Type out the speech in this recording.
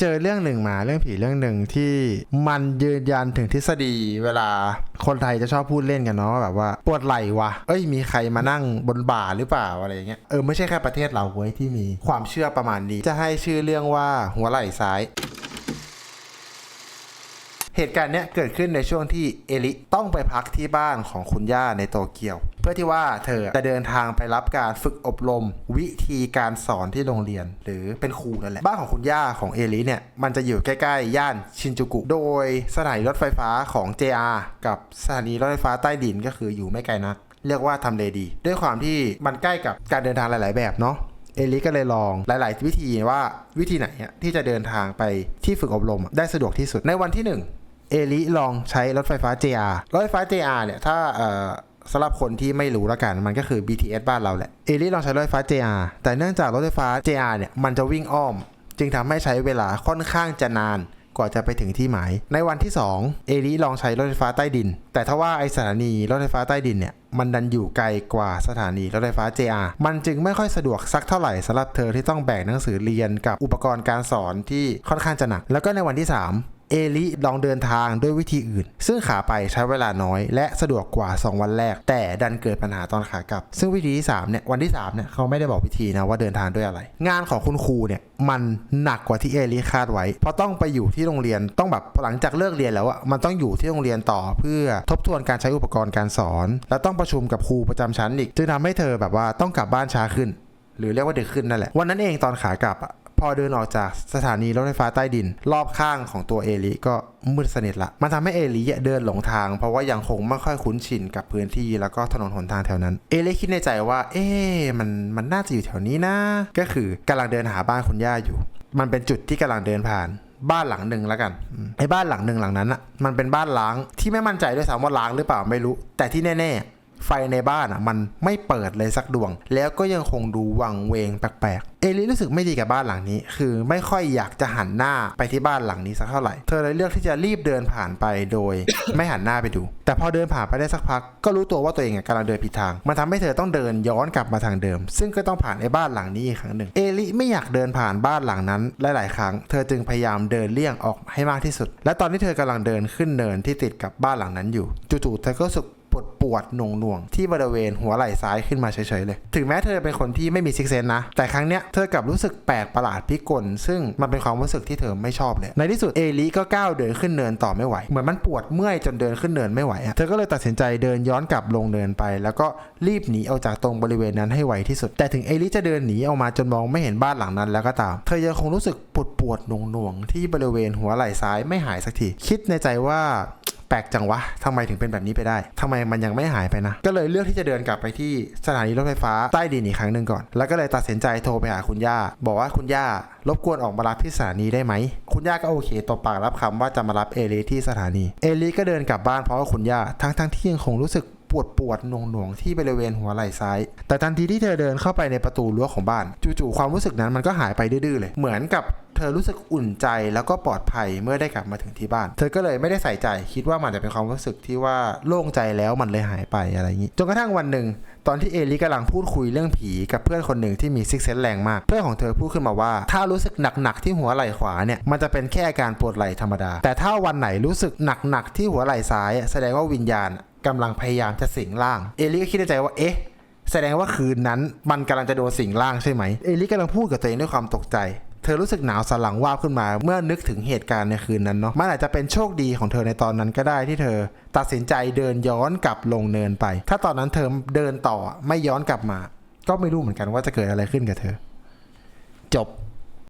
เจอเรื่องหนึ่งมาเรื่องผีเรื่องหนึ่งที่มันยืนยันถึงทฤษฎีเวลาคนไทยจะชอบพูดเล่นกันเนาะแบบว่าปวดไหล่วะเอ้ยมีใครมานั่งบนบ่าหรือเปล่าอะไรอย่างเงี้ยเออไม่ใช่แค่ประเทศเราเว้ยที่มีความเชื่อประมาณนี้ จะให้ชื่อเรื่องว่าหัวไหล่ซ้ายเหตุการณ์เนี้ยเกิดขึ้นในช่วงที่เอลิต้องไปพักที่บ้านของคุณย่าในโตเกียว พื่อที่ว่าเธอจะเดินทางไปรับการฝึกอบรม วิธีการสอนที่โรงเรียน หรือเป็นครูนั่นแหละบ้านของคุณย่าของเอลิเนี่ยมันจะอยู่ใกล้ๆ ย่านชินจูกุ โดยสถานีรถไฟฟ้าของ JR กับสถานีรถไฟฟ้าใต้ดินก็คืออยู่ไม่ไกลนักเรียกว่าทำเลดี ด้วยความที่มันใกล้กับการเดินทางหลาย ๆ แบบเนาะเอลิก็เลยลองหลาย ๆ วิธีว่าวิธีไหนที่จะเดินทางไปที่ฝึกอบรมได้สะดวกที่สุดในวันที่หนึ่งเอลิลองใช้รถไฟฟ้า JR รถไฟฟ้า JR เนี่ยถ้า สำหรับคนที่ไม่รู้ละกันมันก็คือ BTS บ้านเราแหละเอลิลองใช้รถไฟฟ้า JR แต่เนื่องจากรถไฟฟ้า JR เนี่ยมันจะวิ่งอ้อม จึงทำให้ใช้เวลาค่อนข้างจะนานกว่าจะไปถึงที่หมาย ในวันที่ 2 เอลิลองใช้รถไฟฟ้าใต้ดิน แต่ถ้าว่าไอสถานีรถไฟฟ้าใต้ดินเนี่ยมันดันอยู่ไกลกว่าสถานีรถไฟฟ้า JR มันจึงไม่ค่อยสะดวกสักเท่าไหร่สำหรับเธอที่ต้องแบกหนังสือเรียนกับอุปกรณ์การสอนที่ค่อนข้างจะหนัก แล้วก็ในวันที่ 3 เอลิลองเดินทางด้วยวิธีอื่น ซึ่งขาไปใช้เวลาน้อย และสะดวกกว่า 2 วันแรก แต่ดันเกิดปัญหาตอนขากลับ ซึ่งวิธีที่3เนี่ยวันที่3เนี่ยเขาไม่ได้บอกวิธีนะว่าเดินทางด้วยอะไร งานของคุณครูเนี่ยมันหนักกว่าที่เอลิคาดไว้ เพราะต้องไปอยู่ที่โรงเรียนต้องแบบหลังจากเลิกเรียนแล้วอะมันต้องอยู่ที่โรงเรียนต่อเพื่อทบทวนการใช้อุปกรณ์การสอน และต้องประชุมกับครูประจำชั้นอีกจึงทำให้เธอแบบว่าต้องกลับบ้านช้าขึ้น หรือเรียกว่าเดึกขึ้นนั่นแหละวันนั้นเองตอนขากลับอะ พอเดินออกจากสถานีรถไฟฟ้าใต้ดิน รอบข้างของตัวเอลิก็มืดสนิทละ มันทำให้เอลิเดินหลงทาง เพราะว่ายังคงไม่ค่อยคุ้นชินกับพื้นที่แล้วก็ถนนหนทางแถวนั้น เอลิคิดในใจว่า เอ๊มันมันน่าจะอยู่แถวนี้นะ ก็คือกำลังเดินหาบ้านคุณย่าอยู่ มันเป็นจุดที่กำลังเดินผ่านบ้านหลังหนึ่งแล้วกันไอ้บ้านหลังหนึ่งหลังนั้นอะมันเป็นบ้านล้างที่ไม่มั่นใจด้วยซ้ำว่าล้างหรือเปล่าไม่รู้ แต่ที่แน่ๆ ฟในบ้านอะมันไม่เปิดเลยสักดวง แล้วก็ยังคงดูวังเวงแปลกๆ เอลิรู้สึกไม่ดีกับบ้านหลังนี้ คือไม่ค่อยอยากจะหันหน้าไปที่บ้านหลังนี้สักเท่าไหร่ เธอเลยเลือกที่จะรีบเดินผ่านไปโดย ไม่หันหน้าไปดู แต่พอเดินผ่านไปได้สักพัก ก็รู้ตัวว่าตัวเองกำลังเดินผิดทาง มันทำให้เธอต้องเดินย้อนกลับมาทางเดิม ซึ่งก็ต้องผ่านไอ้บ้านหลังนี้อีกครั้งหนึ่ง เอลิไม่อยากเดินผ่านบ้านหลังนั้นหลายๆ ครั้ง เธอจึงพยายามเดินเลี่ยงออกให้มากที่สุด และตอนที่เธอกำลังเดินขึ้นเนินที่ติดกับบ้านหลังนั้นอยู่ จู่ๆเธอก็สึก ปวดหน่วงหน่วงที่บริเวณหัวไหล่ซ้ายขึ้นมาเฉยๆเลย ถึงแม้เธอจะเป็นคนที่ไม่มีซิกเซนนะ แต่ครั้งเนี้ยเธอกลับรู้สึกแปลกประหลาดพิกล ซึ่งมันเป็นความรู้สึกที่เธอไม่ชอบเลย ในที่สุดเอลิก็ก้าวเดินขึ้นเนินต่อไม่ไหว เหมือนมันปวดเมื่อยจนเดินขึ้นเนินไม่ไหวอะเธอก็เลยตัดสินใจเดินย้อนกลับลงเนินไป แล้วก็รีบหนีออกจากตรงบริเวณนั้นให้ไวที่สุด แต่ถึงเอลิจะเดินหนีออกมาจนมองไม่เห็นบ้านหลังนั้นแล้วก็ตาม เธอยังคงรู้สึกปวดปวดหน่วงหน่วงที่บริเวณหัวไหล่ซ้ายไม่หายสักที คิดในใจว่า แปลกจังวะทำไมถึงเป็นแบบนี้ไปได้ทำไมมันยังไม่หายไปนะ ก็เลยเลือกที่จะเดินกลับไปที่สถานีรถไฟฟ้าใต้ดินอีกครั้งหนึ่งก่อน แล้วก็เลยตัดสินใจโทรไปหาคุณย่า บอกว่าคุณย่ารบกวนออกมารับที่สถานีได้ไหม คุณย่าก็โอเคตบปากรับคำว่าจะมารับเอลีที่สถานี เอลีก็เดินกลับบ้านเพราะว่าคุณย่าทั้งๆที่ยังคงรู้สึก ปวดปวดหน่วงหน่วงที่บริเวณหัวไหล่ซ้าย แต่ทันทีที่เธอเดินเข้าไปในประตูรั้วของบ้าน จู่ๆความรู้สึกนั้นมันก็หายไปดื้อๆเลย เหมือนกับเธอรู้สึกอุ่นใจแล้วก็ปลอดภัยเมื่อได้กลับมาถึงที่บ้าน เธอก็เลยไม่ได้ใส่ใจ คิดว่ามันจะเป็นความรู้สึกที่ว่าโล่งใจแล้วมันเลยหายไปอะไรอย่างนี้จนกระทั่งวันหนึ่งตอนที่เอลิกำลังพูดคุยเรื่องผีกับเพื่อนคนหนึ่งที่มีซิกเซนแรงมาก เพื่อนของเธอพูดขึ้นมาว่า ถ้ารู้สึกหนักๆที่หัวไหล่ขวาเนี่ยมันจะเป็นแค่อาการปวดไหล่ธรรมดา แต่ถ้าวันไหนรู้สึกหนักๆที่หัวไหล่ซ้าย แสดงว่าวิญญาณ กำลังพยายามจะสิงร่าง เอลิก็คิดในใจว่าเอ๊ะ แสดงว่าคืนนั้นมันกำลังจะโดนสิงร่างใช่ไหม เอลิกำลังพูดกับตัวเองด้วยความตกใจเธอรู้สึกหนาวสันหลังวาบขึ้นมา เมื่อนึกถึงเหตุการณ์ในคืนนั้นเนาะมันอาจจะเป็นโชคดีของเธอในตอนนั้นก็ได้ที่เธอ ตัดสินใจเดินย้อนกลับลงเนินไป ถ้าตอนนั้นเธอเดินต่อไม่ย้อนกลับมา ก็ไม่รู้เหมือนกันว่าจะเกิดอะไรขึ้นกับเธอ จบ